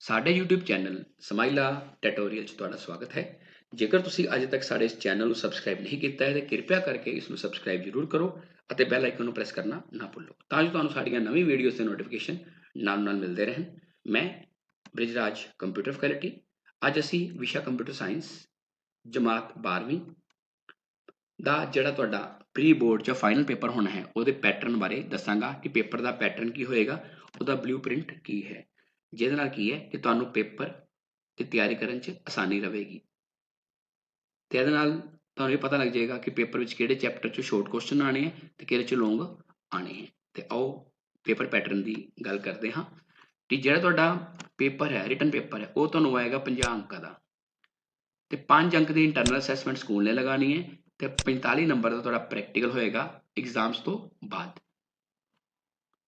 ਸਾਡੇ YouTube channel ਸਮਾਈਲਾ tutorial 'ਚ ਤੁਹਾਡਾ ਸਵਾਗਤ ਹੈ। ਜੇਕਰ ਤੁਸੀਂ ਅਜੇ ਤੱਕ ਸਾਡੇ ਇਸ ਚੈਨਲ ਨੂੰ ਸਬਸਕ੍ਰਾਈਬ ਨਹੀਂ ਕੀਤਾ ਹੈ, ਤਾਂ ਕਿਰਪਾ ਕਰਕੇ ਇਸ ਨੂੰ ਸਬਸਕ੍ਰਾਈਬ ਜ਼ਰੂਰ ਕਰੋ ਅਤੇ ਬੈਲ ਆਈਕਨ ਨੂੰ ਪ੍ਰੈਸ ਕਰਨਾ ਨਾ ਭੁੱਲੋ। ਤਾਂ ਜੋ ਤੁਹਾਨੂੰ ਸਾਡੀਆਂ ਨਵੀਂ ਵੀਡੀਓਜ਼ ਦੇ ਨੋਟੀਫਿਕੇਸ਼ਨ ਨਾਲ ਨਾਲ ਮਿਲਦੇ ਰਹਿਣ। ਮੈਂ ਬ੍ਰਿਜਰਾਜ ਕੰਪਿਊਟਰ ਫੈਕਲਟੀ ਅੱਜ ਅਸੀਂ ਵਿਸ਼ਾ ਕੰਪਿਊਟਰ ਸਾਇੰਸ ਜਮਾਤ 12ਵੀਂ ਦਾ ਜਿਹੜਾ ਤੁਹਾਡਾ ਪ੍ਰੀ ਬੋਰਡ ਜਾਂ ਫਾਈਨਲ ਪੇਪਰ ਹੋਣਾ ਹੈ, ਉਹਦੇ ਪੈਟਰਨ ਬਾਰੇ ਦੱਸਾਂਗਾ ਕਿ ਪੇਪਰ ਦਾ ਪੈਟਰਨ ਕੀ ਹੋਏਗਾ, ਉਹਦਾ ਬਲੂਪ੍ਰਿੰਟ ਕੀ ਹੈ। ਜਿਹਦੇ ਨਾਲ ਕੀ ਹੈ ਕਿ ਤੁਹਾਨੂੰ ਪੇਪਰ ਦੀ ਤਿਆਰੀ ਕਰਨ 'ਚ ਆਸਾਨੀ ਰਹੇਗੀ। ਤੇ ਇਹਦੇ ਨਾਲ ਤੁਹਾਨੂੰ ਇਹ ਪਤਾ ਲੱਗ ਜਾਏਗਾ ਕਿ ਪੇਪਰ ਵਿੱਚ ਕਿਹੜੇ ਚੈਪਟਰ 'ਚ ਸ਼ਾਰਟ ਕੁਐਸਚਨ ਆਣੇ ਹੈ ਤੇ ਕਿਹੜੇ 'ਚ ਲੌਂਗ ਆਣੇ ਹੈ ਤੇ ਆਓ ਪੇਪਰ ਪੈਟਰਨ ਦੀ ਗੱਲ ਕਰਦੇ ਹਾਂ। ਕਿ ਜਿਹੜਾ ਤੁਹਾਡਾ ਪੇਪਰ ਹੈ ਰਿਟਨ ਪੇਪਰ ਹੈ, ਉਹ ਤੁਹਾਨੂੰ ਆਏਗਾ 50 ਅੰਕਾਂ ਦਾ। ਤੇ 5 ਅੰਕ ਦੀ ਇੰਟਰਨਲ ਅਸੈਸਮੈਂਟ ਸਕੂਲ ਨੇ ਲਗਾਣੀ ਹੈ ਤੇ 45 ਨੰਬਰ ਦਾ ਤੁਹਾਡਾ ਪ੍ਰੈਕਟੀਕਲ ਹੋਏਗਾ ਐਗਜ਼ਾਮਸ ਤੋਂ ਬਾਅਦ।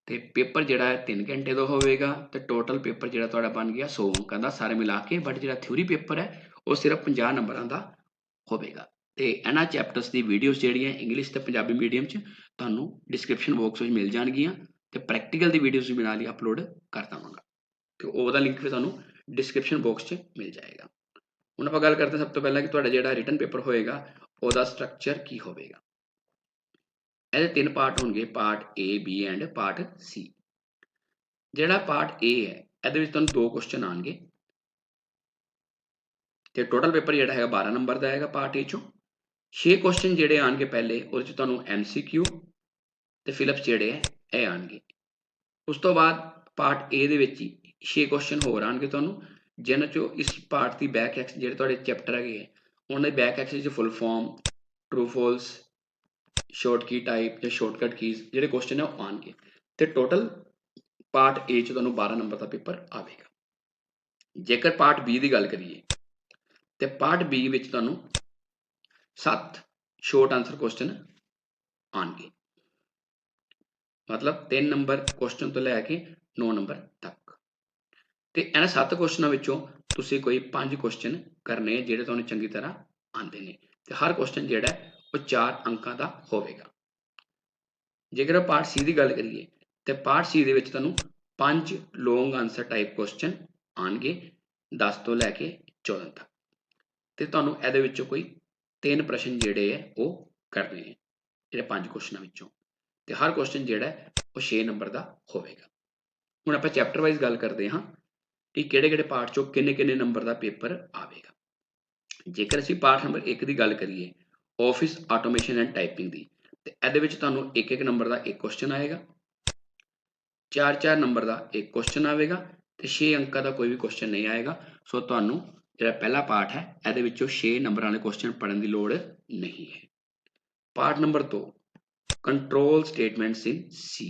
ਤੇ ਪੇਪਰ ਜਿਹੜਾ ਹੈ 3 ਘੰਟੇ ਦਾ ਹੋਵੇਗਾ ਤੇ ਟੋਟਲ ਪੇਪਰ ਜਿਹੜਾ ਤੁਹਾਡਾ ਬਣ ਗਿਆ 100 ਅੰਕਾਂ ਦਾ, ਸਾਰੇ ਮਿਲਾ ਕੇ ਬਟ ਜਿਹੜਾ ਥਿਊਰੀ ਪੇਪਰ ਹੈ, ਉਹ ਸਿਰਫ 50 ਨੰਬਰਾਂ ਦਾ ਹੋਵੇਗਾ। ਤੇ ਇਹਨਾਂ ਚੈਪਟਰਸ ਦੀ ਵੀਡੀਓਜ਼ ਜਿਹੜੀਆਂ ਇੰਗਲਿਸ਼ ਤੇ ਪੰਜਾਬੀ ਮੀਡੀਅਮ 'ਚ ਤੁਹਾਨੂੰ ਡਿਸਕ੍ਰਿਪਸ਼ਨ ਬਾਕਸ ਵਿੱਚ ਮਿਲ ਜਾਣਗੀਆਂ ਤੇ ਪ੍ਰੈਕਟੀਕਲ ਦੀ ਵੀਡੀਓਜ਼ ਵੀ ਨਾਲ ਹੀ ਅਪਲੋਡ ਕਰ ਦਵਾਂਗਾ। ਤੇ ਉਹਦਾ ਲਿੰਕ ਵੀ ਤੁਹਾਨੂੰ ਡਿਸਕ੍ਰਿਪਸ਼ਨ ਬਾਕਸ 'ਚ ਮਿਲ ਜਾਏਗਾ। ਹੁਣ ਆਪਾਂ ਗੱਲ ਕਰਦੇ ਹਾਂ ਸਭ ਤੋਂ ਪਹਿਲਾਂ ਕਿ ਤੁਹਾਡਾ ਜਿਹੜਾ ਰਿਟਨ ਪੇਪਰ ਹੋਏਗਾ, ਉਹਦਾ ਸਟਰਕਚਰ ਕੀ ਹੋਵੇਗਾ। ਇਹਦੇ ਤਿੰਨ ਪਾਰਟ ਹੋਣਗੇ part A, B and part C ਜਿਹੜਾ ਪਾਰਟ A ਹੈ, ਇਹਦੇ ਵਿੱਚ ਤੁਹਾਨੂੰ ਦੋ ਕੁਐਸਚਨ ਆਣਗੇ ਤੇ ਟੋਟਲ ਪੇਪਰ ਜਿਹੜਾ ਹੈਗਾ 12 ਨੰਬਰ ਦਾ ਹੈਗਾ ਪਾਰਟ A ਚੋਂ। 6 ਕੁਐਸਚਨ ਜਿਹੜੇ ਆਣਗੇ ਪਹਿਲੇ, ਉਹਦੇ ਚ ਤੁਹਾਨੂੰ MCQ ਤੇ ਫਿਲਪਸ ਜਿਹੜੇ ਹੈ, ਇਹ ਆਣਗੇ ਉਸ ਤੋਂ ਬਾਅਦ ਪਾਰਟ A ਦੇ ਵਿੱਚ ਹੀ 6 ਕੁਐਸਚਨ ਹੋਰ ਆਣਗੇ ਤੁਹਾਨੂੰ, ਜਿਨ੍ਹਾਂ ਚੋਂ ਇਸ ਪਾਰਟ ਦੀ ਬੈਕ ਐਕਸ ਜਿਹੜੇ ਤੁਹਾਡੇ ਚੈਪਟਰ ਹੈਗੇ ਹੈ, ਉਹਨਾਂ ਦੇ ਬੈਕ ਐਕਸ ਵਿੱਚ full form true false short key type ਜਾਂ ਸ਼ਾਰਟਕਟ ਕੀਜ਼ ਜਿਹੜੇ ਕੁਐਸਚਨ ਹੈ ਉਹ ਆਣਗੇ ਤੇ ਟੋਟਲ ਪਾਰਟ A ਚ ਤੁਹਾਨੂੰ 12 ਨੰਬਰ ਦਾ ਪੇਪਰ ਆਵੇਗਾ। ਜੇਕਰ ਪਾਰਟ B ਦੀ ਗੱਲ ਕਰੀਏ, ਤੇ ਪਾਰਟ B ਵਿੱਚ ਤੁਹਾਨੂੰ 7 ਸ਼ਾਰਟ ਆਨਸਰ ਕੁਐਸਚਨ ਆਣਗੇ ਮਤਲਬ 3 ਨੰਬਰ ਕੁਐਸਚਨ ਤੋਂ ਲੈ ਕੇ 9 ਨੰਬਰ ਤੱਕ। ਤੇ ਇਹਨਾਂ 7 ਕੁਐਸਚਨਾਂ ਵਿੱਚੋਂ ਤੁਸੀਂ ਕੋਈ 5 ਕੁਐਸਚਨ ਕਰਨੇ ਜਿਹੜੇ ਤੁਹਾਨੂੰ ਚੰਗੀ ਤਰ੍ਹਾਂ ਆਉਂਦੇ ਨੇ। ਤੇ ਹਰ ਕੁਐਸਚਨ ਜਿਹੜਾ ਉਹ 4 ਅੰਕਾਂ ਦਾ ਹੋਵੇਗਾ। ਜੇਕਰ ਪਾਰਟ ਸੀ ਦੀ ਗੱਲ ਕਰੀਏ, ਤੇ ਪਾਰਟ ਸੀ ਦੇ ਵਿੱਚ ਤੁਹਾਨੂੰ ਪੰਜ ਲੌਂਗ ਆਨਸਰ ਟਾਈਪ ਕੁਐਸਚਨ ਆਣਗੇ 10 ਤੋਂ ਲੈ ਕੇ 14 ਤੱਕ। ਤੇ ਤੁਹਾਨੂੰ ਇਹਦੇ ਵਿੱਚੋਂ ਕੋਈ ਤਿੰਨ ਪ੍ਰਸ਼ਨ ਜਿਹੜੇ ਹੈ, ਉਹ ਕਰਨੇ ਹੈ ਜਿਹੜੇ ਪੰਜ ਕੁਐਸਚਨਾਂ ਵਿੱਚੋਂ। ਤੇ ਹਰ ਕੁਐਸਚਨ ਜਿਹੜਾ ਹੈ, ਉਹ 6 ਨੰਬਰ ਦਾ ਹੋਵੇਗਾ। ਹੁਣ ਆਪਾਂ ਚੈਪਟਰ ਵਾਈਜ਼ ਗੱਲ ਕਰਦੇ ਹਾਂ ਕਿ ਕਿਹੜੇ ਕਿਹੜੇ ਪਾਰਟ ਚੋਂ ਕਿੰਨੇ ਕਿੰਨੇ ਨੰਬਰ ਦਾ ਪੇਪਰ ਆਵੇਗਾ। ਜੇਕਰ ਅਸੀਂ ਪਾਰਟ ਨੰਬਰ 1 ਦੀ ਗੱਲ ਕਰੀਏ ਆਫਿਸ ਆਟੋਮੇਸ਼ਨ ਐਂਡ ਟਾਈਪਿੰਗ ਦੀ। ਤੇ ਇਹਦੇ ਵਿੱਚ ਤੁਹਾਨੂੰ ਇੱਕ ਇੱਕ ਨੰਬਰ ਦਾ ਇੱਕ ਕੁਐਸਚਨ ਆਏਗਾ। 4-4 ਨੰਬਰ ਦਾ ਇੱਕ ਕੁਐਸਚਨ ਆਵੇਗਾ ਤੇ 6 ਅੰਕਾਂ ਦਾ ਕੋਈ ਵੀ ਕੁਐਸਚਨ ਨਹੀਂ ਆਏਗਾ। ਸੋ ਤੁਹਾਨੂੰ ਜਿਹੜਾ ਪਹਿਲਾ ਪਾਠ ਹੈ, ਇਹਦੇ ਵਿੱਚੋਂ 6 ਨੰਬਰਾਂ ਵਾਲੇ ਕੁਐਸਚਨ ਪੜਨ ਦੀ ਲੋੜ ਨਹੀਂ ਹੈ। Part number 2 control statements in C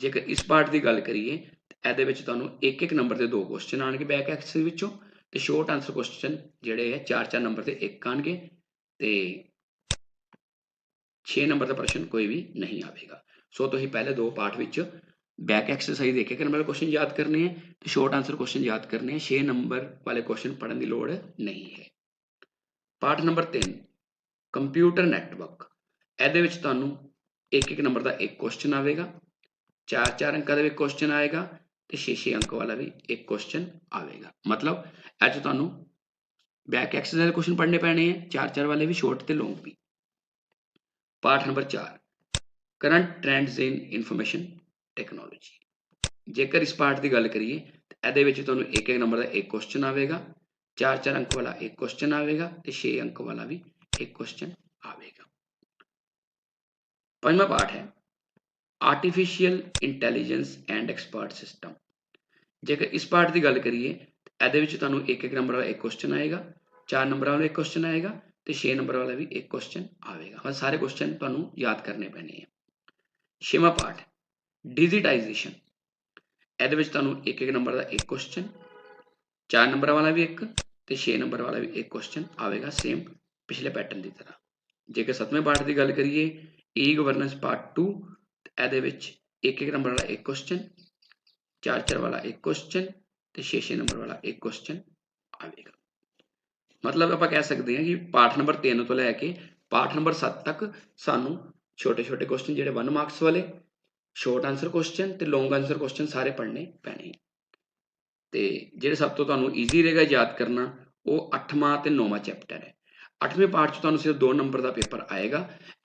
ਜੇਕਰ ਇਸ ਪਾਰਟ ਦੀ ਗੱਲ ਕਰੀਏ, ਤੇ ਇਹਦੇ ਵਿੱਚ ਤੁਹਾਨੂੰ ਇੱਕ ਇੱਕ ਨੰਬਰ 'ਤੇ ਦੋ ਕੁਐਸਚਨ ਆਣਗੇ ਬੈਕ ਐਕਸਲ ਵਿੱਚੋਂ ਤੇ ਸ਼ੋਰਟ ਆਨਸਰ ਕੁਐਸਚਨ ਜਿਹੜੇ ਹੈ 4-4 ਨੰਬਰ 'ਤੇ ਇੱਕ ਆਣਗੇ ਤੇ 6 ਨੰਬਰ ਦਾ ਪ੍ਰਸ਼ਨ ਕੋਈ ਵੀ ਨਹੀਂ ਆਵੇਗਾ। ਸੋ ਤੁਸੀਂ ਪਹਿਲੇ ਦੋ ਪਾਰਟ ਵਿੱਚ ਬੈਕ ਐਕਸਰਸਾਈਜ਼ ਦੇ ਕੇ ਨੰਬਰ ਕੁਐਸਚਨ ਯਾਦ ਕਰਨੇ ਹੈ ਤੇ ਸ਼ਾਰਟ ਆਨਸਰ ਕੁਐਸਚਨ ਯਾਦ ਕਰਨੇ ਹੈ 6 ਨੰਬਰ ਵਾਲੇ ਕੁਐਸਚਨ ਪੜਨ ਦੀ ਲੋੜ ਨਹੀਂ ਹੈ। ਪਾਰਟ ਨੰਬਰ 3 ਕੰਪਿਊਟਰ ਨੈਟਵਰਕ ਇਹਦੇ ਵਿੱਚ ਤੁਹਾਨੂੰ ਇੱਕ ਇੱਕ ਨੰਬਰ ਦਾ ਇੱਕ ਕੁਐਸਚਨ ਆਵੇਗਾ 4-4 ਅੰਕਾਂ ਦਾ ਵੀ ਕੁਐਸਚਨ ਆਏਗਾ ਤੇ 6-6 ਅੰਕ ਵਾਲਾ ਵੀ ਇੱਕ ਕੁਐਸਚਨ ਆਵੇਗਾ। ਮਤਲਬ ਅੱਜ ਤੁਹਾਨੂੰ ਤੁਹਾਨੂੰ ਬੈਕ ਐਕਸਰਸਾਈਜ਼ ਦੇ ਕੁਐਸਚਨ ਪੜ੍ਹਨੇ ਪੈਣੇ ਹੈ 4-4 ਵਾਲੇ ਵੀ ਸ਼ਾਰਟ ਤੇ ਲੌਂਗ ਵੀ। ਪਾਠ ਨੰਬਰ 4 current trends in information technology ਜੇਕਰ ਇਸ ਪਾਰਟ ਦੀ ਗੱਲ ਕਰੀਏ, ਤਾਂ ਇਹਦੇ ਵਿੱਚ ਤੁਹਾਨੂੰ ਇੱਕ ਇੱਕ ਨੰਬਰ ਦਾ ਇੱਕ ਕੁਐਸਚਨ ਆਵੇਗਾ 4-4 ਅੰਕ ਵਾਲਾ ਇੱਕ ਕੁਐਸਚਨ ਆਵੇਗਾ ਤੇ 6 ਅੰਕ ਵਾਲਾ ਵੀ ਇੱਕ ਕੁਐਸਚਨ ਆਵੇਗਾ। ਪੰਜਵਾਂ ਪਾਠ ਹੈ artificial intelligence and expert system ਜੇਕਰ ਇਸ ਪਾਰਟ ਦੀ ਗੱਲ ਕਰੀਏ ਇਹਦੇ ਵਿੱਚ ਤੁਹਾਨੂੰ ਇੱਕ ਇੱਕ ਨੰਬਰ ਵਾਲਾ ਇੱਕ ਕੁਐਸਚਨ ਆਏਗਾ, ਚਾਰ ਨੰਬਰ ਵਾਲਾ ਇੱਕ ਕੁਐਸਚਨ ਆਏਗਾ ਤੇ 6 ਨੰਬਰ ਵਾਲਾ ਵੀ ਇੱਕ ਕੁਐਸਚਨ ਆਵੇਗਾ। ਬਸ ਸਾਰੇ ਕੁਐਸਚਨ ਤੁਹਾਨੂੰ ਯਾਦ ਕਰਨੇ ਪੈਣੇ ਆ। ਛੇਵਾਂ ਪਾਠ ਡਿਜੀਟਾਈਜੇਸ਼ਨ ਇਹਦੇ ਵਿੱਚ ਤੁਹਾਨੂੰ ਇੱਕ ਇੱਕ ਨੰਬਰ ਦਾ ਇੱਕ ਕੁਐਸਚਨ ਚਾਰ ਨੰਬਰ ਵਾਲਾ ਵੀ ਇੱਕ ਤੇ 6 ਨੰਬਰ ਵਾਲਾ ਵੀ ਇੱਕ ਕੁਐਸਚਨ ਆਵੇਗਾ ਸੇਮ ਪਿਛਲੇ ਪੈਟਰਨ ਦੀ ਤਰ੍ਹਾਂ। ਜੇਕਰ ਸੱਤਵੇਂ ਪਾਠ ਦੀ ਗੱਲ ਕਰੀਏ ਈ ਗਵਰਨੈਂਸ ਪਾਰਟ 2 ਇਹਦੇ ਵਿੱਚ ਇੱਕ ਇੱਕ ਨੰਬਰ ਵਾਲਾ ਇੱਕ ਕੁਐਸਚਨ 4-4 ਵਾਲਾ ਇੱਕ ਕੁਐਸਚਨ ਤੇ 6-6 ਨੰਬਰ ਵਾਲਾ ਇੱਕ ਕੁਐਸਚਨ ਆਵੇਗਾ ਮਤਲਬ ਆਪਾਂ ਕਹਿ ਸਕਦੇ ਹਾਂ ਕਿ ਪਾਠ ਨੰਬਰ 3 ਤੋਂ ਲੈ ਕੇ ਪਾਠ ਨੰਬਰ 7 ਤੱਕ ਸਾਨੂੰ ਛੋਟੇ ਛੋਟੇ ਕੁਐਸਚਨ ਜਿਹੜੇ 1 ਮਾਰਕਸ ਵਾਲੇ ਸ਼ਾਰਟ ਆਨਸਰ ਕੁਐਸਚਨ ਤੇ ਲੌਂਗ ਆਨਸਰ ਕੁਐਸਚਨ ਸਾਰੇ ਪੜ੍ਹਨੇ ਪੈਣੇ ਤੇ ਜਿਹੜੇ ਸਭ ਤੋਂ ਤੁਹਾਨੂੰ ਈਜ਼ੀ ਰਹੇਗਾ ਯਾਦ ਕਰਨਾ, ਉਹ 8ਵਾਂ ਤੇ 9ਵਾਂ ਚੈਪਟਰ ਹੈ। 8ਵੇਂ ਪਾਰਟ 'ਚ ਤੁਹਾਨੂੰ ਸਿਰਫ 2 ਨੰਬਰ ਦਾ ਪੇਪਰ ਆਏਗਾ।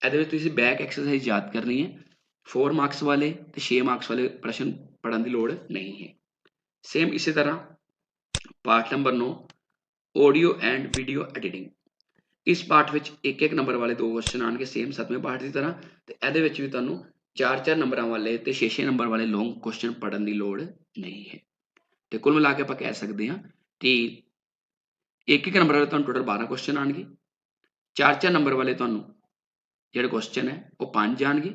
ਇਹਦੇ ਵਿੱਚ ਤੁਸੀਂ ਬੈਕ ਐਕਸਰਸਾਈਜ਼ ਯਾਦ ਕਰਨੀ ਹੈ। 4 ਮਾਰਕਸ ਵਾਲੇ ਤੇ 6 ਮਾਰਕਸ ਵਾਲੇ ਪ੍ਰਸ਼ਨ ਪੜਨ ਦੀ ਲੋੜ ਨਹੀਂ ਹੈ। ਸੇਮ ਇਸੇ ਤਰ੍ਹਾਂ part number 9 audio and video editing ਇਸ ਪਾਰਟ ਵਿੱਚ ਇੱਕ ਇੱਕ ਨੰਬਰ ਵਾਲੇ ਦੋ ਕੁਐਸਚਨ ਆਣਗੇ ਸੇਮ ਸੱਤਵੇਂ ਪਾਰਟ ਦੀ ਤਰ੍ਹਾਂ ਤੇ ਇਹਦੇ ਵਿੱਚ ਵੀ ਤੁਹਾਨੂੰ 4-4 ਨੰਬਰਾਂ ਵਾਲੇ ਤੇ 6-6 ਨੰਬਰ ਵਾਲੇ ਲੌਂਗ ਕੁਐਸਚਨ ਪੜਨ ਦੀ ਲੋੜ ਨਹੀਂ ਹੈ ਤੇ ਕੁੱਲ ਮਿਲਾ ਕੇ ਆਪਾਂ ਕਹਿ ਸਕਦੇ ਹਾਂ ਕਿ ਇੱਕ ਇੱਕ ਨੰਬਰ ਵਾਲੇ ਤੁਹਾਨੂੰ ਟੋਟਲ 12 ਕੁਐਸਚਨ ਆਣਗੇ 4-4 ਨੰਬਰ ਵਾਲੇ ਤੁਹਾਨੂੰ ਜਿਹੜੇ ਕੁਐਸਚਨ ਹੈ ਉਹ 5 ਆਣਗੇ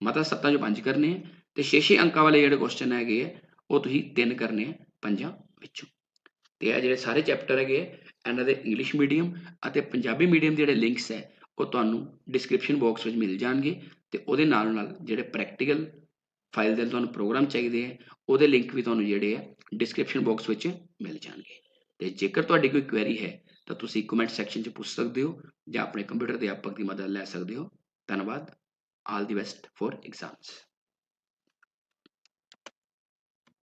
ਮਤਲਬ ਸੱਤਾਂ ਚੋਂ 5 ਕਰਨੇ ਹੈ ਤੇ 6-6 ਅੰਕਾਂ ਵਾਲੇ ਜਿਹੜੇ ਕੁਐਸਚਨ ਹੈਗੇ ਹੈ ਉਹ ਤੁਸੀਂ ਤਿੰਨ ਕਰਨੇ ਆ ਪੰਜਾਂ ਵਿੱਚੋਂ। ਤੇ ਇਹ ਜਿਹੜੇ ਸਾਰੇ ਚੈਪਟਰ ਹੈਗੇ ਆ, ਇਹਨਾਂ ਦੇ ਇੰਗਲਿਸ਼ ਮੀਡੀਅਮ ਅਤੇ ਪੰਜਾਬੀ ਮੀਡੀਅਮ ਦੇ ਜਿਹੜੇ ਲਿੰਕਸ ਹੈ ਉਹ ਤੁਹਾਨੂੰ ਡਿਸਕ੍ਰਿਪਸ਼ਨ ਬਾਕਸ ਵਿੱਚ ਮਿਲ ਜਾਣਗੇ ਤੇ ਉਹਦੇ ਨਾਲ ਨਾਲ ਜਿਹੜੇ ਪ੍ਰੈਕਟੀਕਲ ਫਾਈਲ ਦੇ ਤੁਹਾਨੂੰ ਪ੍ਰੋਗਰਾਮ ਚਾਹੀਦੇ ਆ ਉਹਦੇ ਲਿੰਕ ਵੀ ਤੁਹਾਨੂੰ ਜਿਹੜੇ ਆ ਡਿਸਕ੍ਰਿਪਸ਼ਨ ਬਾਕਸ ਵਿੱਚ ਮਿਲ ਜਾਣਗੇ। ਤੇ ਜੇਕਰ ਤੁਹਾਡੀ ਕੋਈ ਕੁਐਰੀ ਹੈ ਤਾਂ ਤੁਸੀਂ ਕਮੈਂਟ ਸੈਕਸ਼ਨ 'ਚ ਪੁੱਛ ਸਕਦੇ ਹੋ ਜਾਂ ਆਪਣੇ ਕੰਪਿਊਟਰ ਅਧਿਆਪਕ ਦੀ ਮਦਦ ਲੈ ਸਕਦੇ ਹੋ। ਧੰਨਵਾਦ all the best for exams